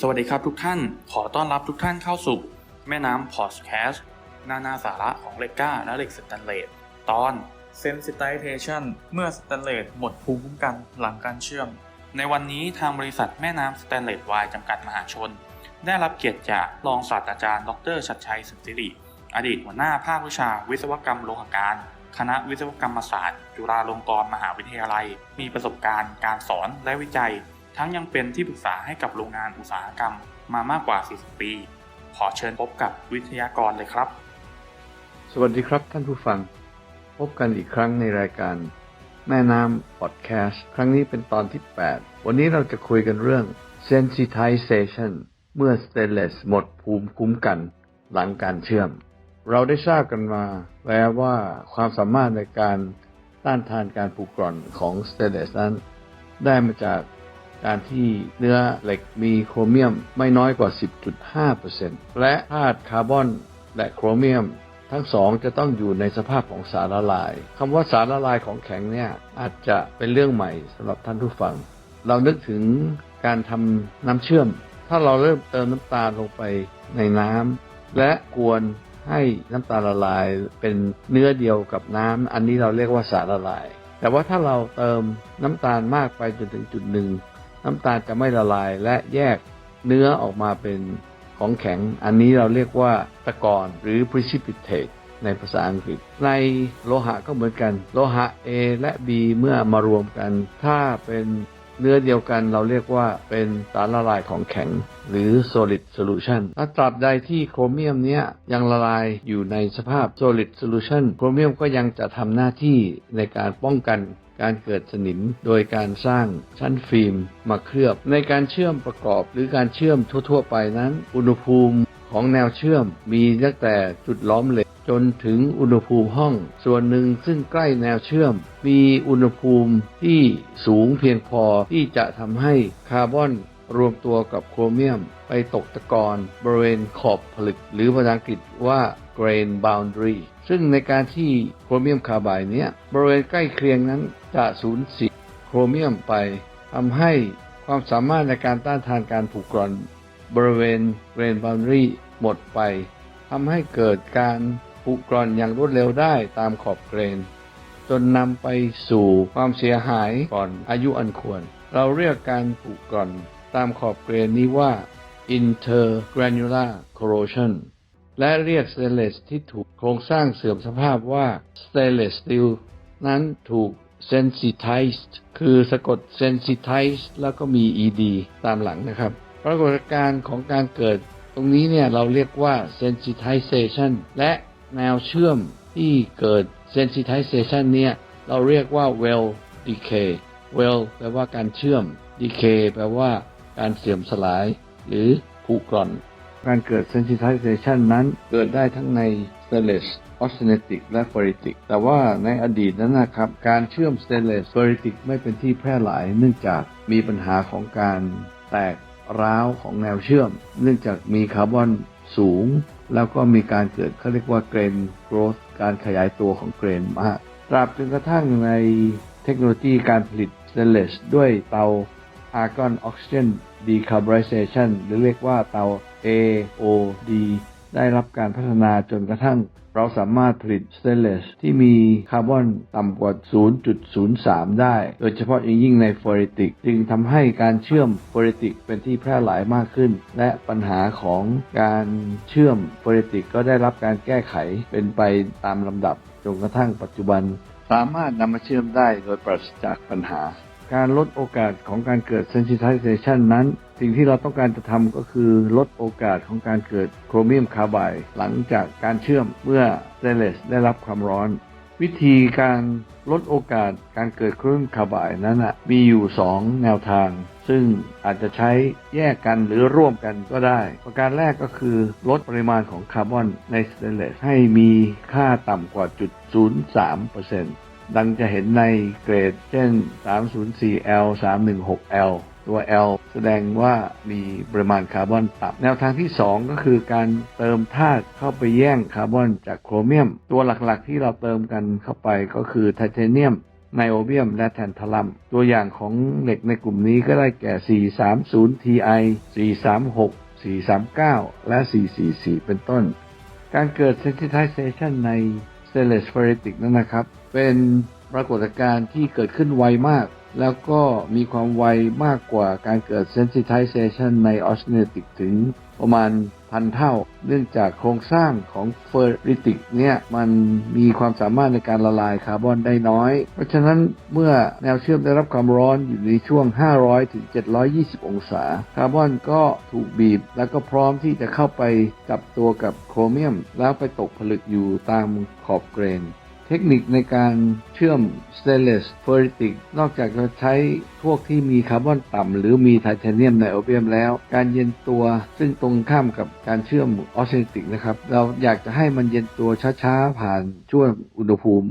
สวัสดีครับทุกท่าน ขอต้อนรับทุกท่านเข้าสู่ แม่น้ำพอดแคสต์นานาสาระของเหล็กก้าและเหล็กสแตนเลสตอน Sensitization เมื่อสแตนเลสหมดภูมิคุ้มกันหลังการเชื่อม ในวันนี้ทางบริษัทแม่น้ำสแตนเลสไวจำกัดมหาชน ได้รับเกียรติจากรองศาสตราจารย์ ดรชัดชัยสุนทริอดีตหัวหน้าภาควิชาวิศวกรรมโลหการ คณะวิศวกรรมศาสตร์ จุฬาลงกรณ์มหาวิทยาลัย มีประสบการณ์การสอนและวิจัย ทั้งยังเป็นที่ปรึกษาให้กับโรงงานอุตสาหกรรมมามากกว่า 40 ปี ขอเชิญพบกับวิทยากรเลยครับ สวัสดีครับท่านผู้ฟัง พบกันอีกครั้งในรายการ แม่น้ำพอดแคสต์ครั้งนี้เป็นตอนที่ 8 วันนี้เราจะคุยกันเรื่อง sensitization เมื่อ stainless หมดภูมิคุ้มกันหลังการเชื่อม เราได้ทราบกันมาแล้วว่าความสามารถในการต้านทานการผุกร่อนของ stainless นั้น ได้มาจาก การที่เนื้อเหล็กมีโครเมียมไม่น้อยกว่า 10.5%และธาตุคาร์บอนและโครเมียมทั้งสองจะต้องอยู่ในสภาพของสารละลายคำว่าสารละลายของแข็งเนี่ยอาจจะเป็นเรื่องใหม่สำหรับท่านผู้ฟัง เรานึกถึงการทำน้ำเชื่อม ถ้าเราเริ่มเติมน้ำตาลลงไปในน้ำและกวนให้น้ำตาลละลายเป็นเนื้อเดียวกับน้ำอันนี้เราเรียกว่าสารละลาย แต่ว่าถ้าเราเติมน้ำตาลมากไปจนถึงจุดหนึ่ง น้ำตาลจะไม่ละลายและแยกเนื้อออกมาเป็นของแข็ง อันนี้เราเรียกว่าตะกอนหรือ precipitate ในภาษาอังกฤษ ในโลหะก็เหมือนกัน โลหะ A และ B เมื่อมารวมกัน ถ้าเป็นเนื้อเดียวกันเราเรียกว่าเป็นสารละลายของแข็ง หรือ solid solution ถ้าตราบใดที่โครเมียมเนี้ยยังละลายอยู่ในสภาพ solid solution โครเมียมก็ยังจะทำหน้าที่ในการป้องกัน การเกิดสนิมโดยการสร้างชั้นฟิล์มมาเคลือบ ในการเชื่อมประกอบหรือการเชื่อมทั่ว ๆ ไปนั้น อุณหภูมิของแนวเชื่อมมีตั้งแต่จุดล้อมเหล็กจนถึงอุณหภูมิห้อง ส่วนหนึ่งซึ่งใกล้แนวเชื่อม มีอุณหภูมิที่สูงเพียงพอที่จะทำให้คาร์บอนรวมตัวกับโครเมียม ไปตกตะกอนบริเวณขอบผลึก หรือภาษาอังกฤษว่า grain boundary ซึ่งในการที่โครเมียมคาร์ไบด์เนี้ยบริเวณใกล้เคียงนั้นจะสูญเสียโครเมียมไปทำให้ความสามารถในการต้านทานการผุกร่อนบริเวณ grain boundary หมดไปทำให้เกิดการผุกร่อนอย่างรวดเร็วได้ตามขอบเกรน จนนำไปสู่ความเสียหายก่อนอายุอันควร เราเรียกการผุกร่อนตามขอบเกรนนี้ว่า intergranular corrosion และเรียกสเตนเลสที่ถูกโครงสร้างเสื่อมสภาพว่า stainless steel นั้นถูก sensitized คือสะกด sensitized แล้วก็มี ed ตามหลังนะครับ ปรากฏการณ์ของการเกิดตรงนี้เนี่ยเราเรียกว่า sensitization และแนวเชื่อมที่เกิด sensitization เนี่ยเราเรียกว่า well decay well แปลว่าการเชื่อม decay แปลว่าการเสื่อมสลาย หรือผุกร่อน การเกิด sensitization นั้นเกิดได้ทั้งใน stainless austenitic และ ferritic แต่ว่าในอดีตนั้นนะครับ การเชื่อม stainless ferritic ไม่เป็นที่แพร่หลาย เนื่องจากมีปัญหาของการแตกร้าวของแนวเชื่อม เนื่องจากมีคาร์บอนสูง แล้วก็มีการเกิดเขาเรียกว่า grain growth การขยายตัวของเกรนมากตราบจนกระทั่งในเทคโนโลยีการผลิต stainless ด้วยเตา argon oxygen decarburization หรือเรียกว่าเตา AOD ได้รับการพัฒนาจนกระทั่ง เราสามารถผลิตสเตนเลสที่มีคาร์บอนต่ำกว่า 0.03 ได้ โดยเฉพาะอย่างยิ่งในฟอริติก จึงทำให้การเชื่อมฟอริติกเป็นที่แพร่หลายมากขึ้น และปัญหาของการเชื่อมฟอริติกก็ได้รับการแก้ไขเป็นไปตามลำดับจนกระทั่งปัจจุบัน สามารถนำมาเชื่อมได้โดยปราศจากปัญหา การลดโอกาสของการเกิด sensitization นั้น สิ่งที่เราต้องการจะทำก็คือลดโอกาสของการเกิดโครเมียมคาร์ไบด์หลังจากการเชื่อมเมื่อสเตเลสได้รับความร้อน วิธีการลดโอกาสการเกิดโครเมียมคาร์ไบด์นั้นนะมีอยู่ 2 แนวทาง ซึ่งอาจจะใช้แยกกันหรือร่วมกันก็ได้ ประการแรกก็คือลดปริมาณของคาร์บอนในสเตนเลสให้มีค่าต่ำกว่าจุด 03% ดังจะเห็นในเกรดเช่น 304L 316L ตัว L แสดงว่ามีปริมาณคาร์บอนต่ำแนวทางที่ 2 ก็คือการเติมธาตุเข้าไปแย่งคาร์บอนจากโครเมียม ตัวหลักๆที่เราเติมกันเข้าไปก็คือไทเทเนียมไนโอเบียมและแทนทลัม ตัวอย่างของเหล็กในกลุ่มนี้ก็ได้แก่ 430 Ti 436 439 และ 444 เป็นต้น การเกิด sensitization ใน stainless ferritic นั่นนะครับ เป็นปรากฏการณ์ที่เกิดขึ้นไวมาก แล้วก็มีความไวมากกว่าการเกิด sensitization ใน austenitic ถึงประมาณพันเท่า เนื่องจากโครงสร้างของเฟอร์ริติกเนี่ยมันมีความสามารถในการละลายคาร์บอนได้น้อย เพราะฉะนั้นเมื่อแนวเชื่อมได้รับความร้อนอยู่ในช่วง 500 ถึง 720 องศา คาร์บอนก็ถูกบีบ แล้วก็พร้อมที่จะเข้าไปจับตัวกับโครเมียม แล้วไปตกผลึกอยู่ตามขอบเกรน เทคนิคในการเชื่อม stainless ferritic นอกจากจะใช้พวกที่มีคาร์บอนต่ำ หรือมีไทเทเนียมไนโอเบียมแล้ว การเย็นตัวซึ่งตรงข้ามกับการเชื่อมออสเซนติกนะครับ เราอยากจะให้มันเย็นตัวช้าๆ ผ่านช่วงอุณหภูมิ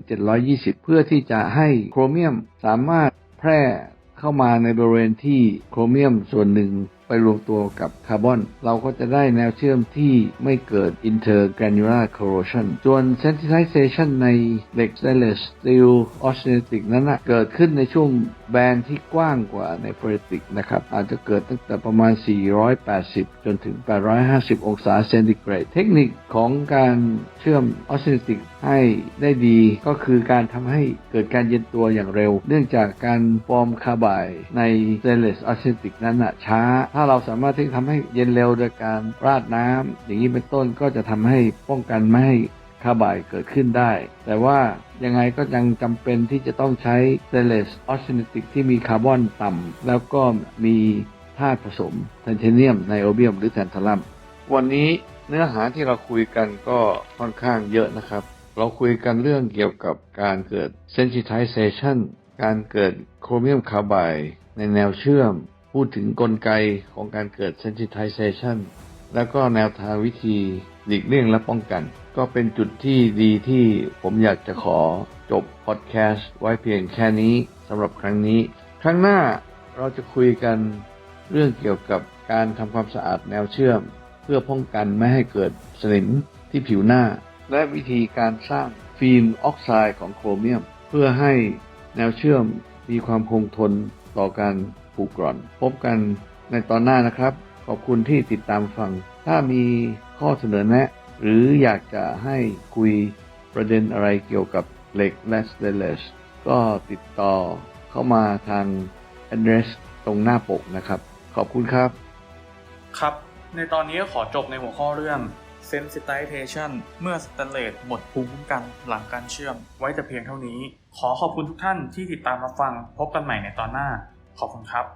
500-720 เพื่อที่จะให้โครเมียมสามารถแพร่เข้ามาในบริเวณที่โครเมียมส่วนหนึ่ง ไปรวมตัวกับคาร์บอน เราก็จะได้แนวเชื่อมที่ไม่เกิด intergranular corrosion ส่วน sensitization ในเหล็ก stainless steel austenitic นั้นนะเกิดขึ้นในช่วง แบนที่กว้างกว่าใน ferritic นะครับ อาจจะเกิดตั้งแต่ประมาณ 480 จนถึง 850 องศาเซนติเกรด เทคนิคของการเชื่อม austenitic ให้ได้ดีก็คือการทำให้เกิดการเย็นตัวอย่างเร็ว เนื่องจากการฟอร์มคาร์บายใน stainless austenitic นั้นนะช้า ถ้าเราสามารถที่ทำให้เย็นเร็วโดยการราดน้ำอย่างนี้เป็นต้นก็จะทำให้ป้องกันไม่ให้ คาร์บายเกิดขึ้นได้ แต่ว่ายังไงก็ยังจำเป็นที่จะต้องใช้ stainless austenitic ที่มีคาร์บอนต่ำแล้วก็มีธาตุผสมไทเทเนียมไนโอเบียมหรือแทนทาลัมวันนี้เนื้อหาที่เราคุยกันก็ค่อนข้างเยอะนะครับ เราคุยกันเรื่องเกี่ยวกับการเกิด sensitization การเกิดโครเมียมคาร์บายในแนวเชื่อม พูดถึงกลไกของการเกิด sensitization แล้วก็แนวทางวิธีหลีกเลี่ยงและป้องกัน ก็เป็นจุดที่ดีที่ผมอยากจะขอจบพอดแคสต์ไว้เพียงแค่นี้สำหรับครั้งนี้ ครั้งหน้าเราจะคุยกันเรื่องเกี่ยวกับการทำความสะอาดแนวเชื่อม เพื่อป้องกันไม่ให้เกิดสนิมที่ผิวหน้า และวิธีการสร้างฟิล์มออกไซด์ของโครเมียม เพื่อให้แนวเชื่อมมีความคงทนต่อการผุกร่อน พบกันในตอนหน้านะครับ ขอบคุณที่ติดตามฟัง ถ้ามีข้อเสนอแนะ หรืออยากจะให้คุยประเด็นอะไรเกี่ยวกับเหล็กและสเตนเลสก็ติดต่อเข้ามาทาง address ตรงหน้าปกนะครับ ขอบคุณครับ ครับ ในตอนนี้ขอจบในหัวข้อเรื่อง sensitization เมื่อสแตนเลสหมดภูมิคุ้มกันหลังการเชื่อม ไว้แต่เพียงเท่านี้ ขอขอบคุณทุกท่านที่ติดตามมาฟังพบกันใหม่ในตอนหน้า ขอบคุณครับ